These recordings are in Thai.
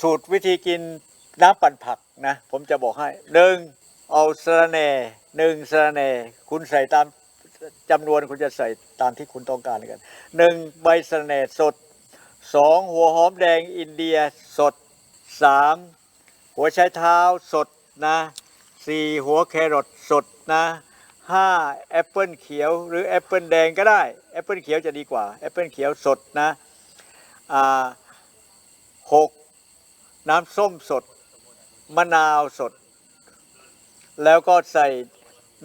สูตรวิธีกินน้ำปั่นผักนะ ผมจะบอกให้หนึ่งเอาสะระแหน่หนึ่งสะระแหน่คุณใส่ตามจำนวนคุณจะใส่ตามที่คุณต้องการกันหนึ่งใบสะระแหน่สดสองหัวหอมแดงอินเดียสดสามหัวไชเท้าสดนะสี่หัวแครอทสดนะห้าแอปเปิลเขียวหรือแอปเปิลแดงก็ได้แอปเปิลเขียวจะดีกว่าแอปเปิลเขียวสดนะอ่าหก น้ำส้มสด มะนาวสด แล้วก็ใส่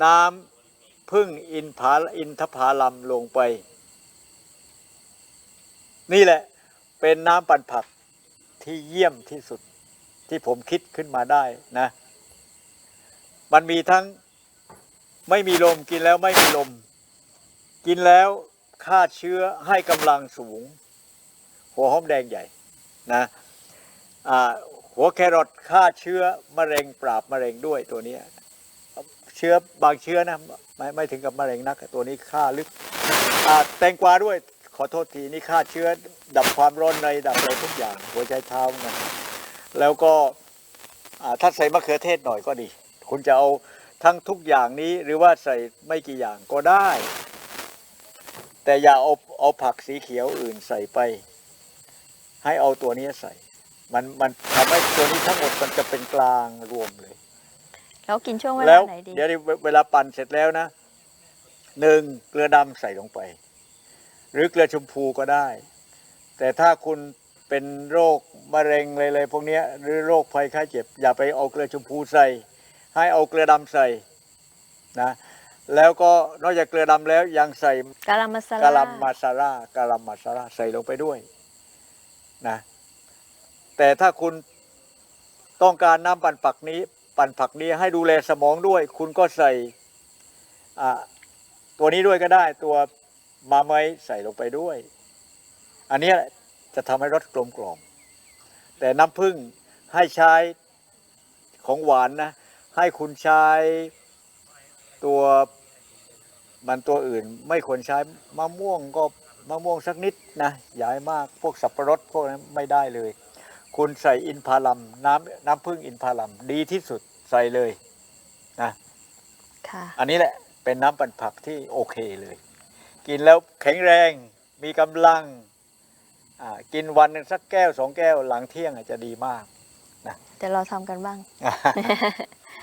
น้ำพึ่งอินผาอินทผาลัมลงไป นี่แหละเป็นน้ำปั่นผักที่เยี่ยมที่สุดที่ผมคิดขึ้นมาได้นะ มันมีทั้งไม่มีลมกินแล้วไม่มีลม กินแล้วฆ่าเชื้อให้กำลังสูง หัวหอมแดงใหญ่นะ หัวแครอทฆ่าเชื้อมะเร็งปราบมะเร็งด้วยตัวนี้เชื้อบางเชื้อนะไม่ไม่ถึงกับมะเร็งนัก ตัวนี้ฆ่าลึกแตงกวาด้วยขอโทษทีนี่ฆ่าเชื้อดับความร้อนในดับอะไรทุกอย่าง หัวใจเท้านะแล้วก็ถ้าใส่มะเขือเทศหน่อยก็ดี คุณจะเอาทั้งทุกอย่างนี้หรือว่าใส่ไม่กี่อย่างก็ได้ แต่อย่าเอาเอาผักสีเขียวอื่นใส่ไป ให้เอาตัวนี้ใส่ มันมันทำให้ตัวนี้ทั้งหมดมันจะเป็นกลางรวมเลย แล้วกินช่วงเวแล้ลาวไหนดี เดี๋ยวเวลาปั่นเสร็จแล้วนะหนึ่งเกลือดำใส่ลงไป หรือเกลือชมพูก็ได้ แต่ถ้าคุณเป็นโรคมะเร็งอะไรๆพวกเนี้ยหรือโรคภัยไข้เจ็บ อย่าไปเอาเกลือชมพูใส่ ให้เอาเกลือดำใส่นะแล้วก็นอกจากเกลือดำแล้วยังใส่กาลามาซาลกะหล่ำมาซาร่ากะหล่ำมาซาร่าใส่ลงไปด้วยนะ แต่ถ้าคุณต้องการน้ำปั่นผักนี้ ปั่นผักนี้ให้ดูแลสมองด้วย คุณก็ใส่ตัวนี้ด้วยก็ได้ ตัวมาเมยใส่ลงไปด้วย อันนี้จะทำให้รสกลมกล่อม แต่น้ำผึ้งให้ใช้ของหวานนะ ให้คุณใช้ตัวมันตัวอื่นไม่ควรใช้มะม่วงก็มะม่วงสักนิดนะอย่าให้มากพวกสับปะรดพวกนั้นไม่ได้เลย คุณใส่อินทผลัมน้ำน้ำผึ้งอินทผลัมดีที่สุดใส่เลยนะค่ะอันนี้แหละเป็นน้ำปั่นผักที่โอเคเลย กินแล้วแข็งแรงมีกำลังอ่ากินวันหนึ่งสักแก้วสองแก้วหลังเที่ยงอาจจะดีมากเดี๋ยวเราทำกันบ้าง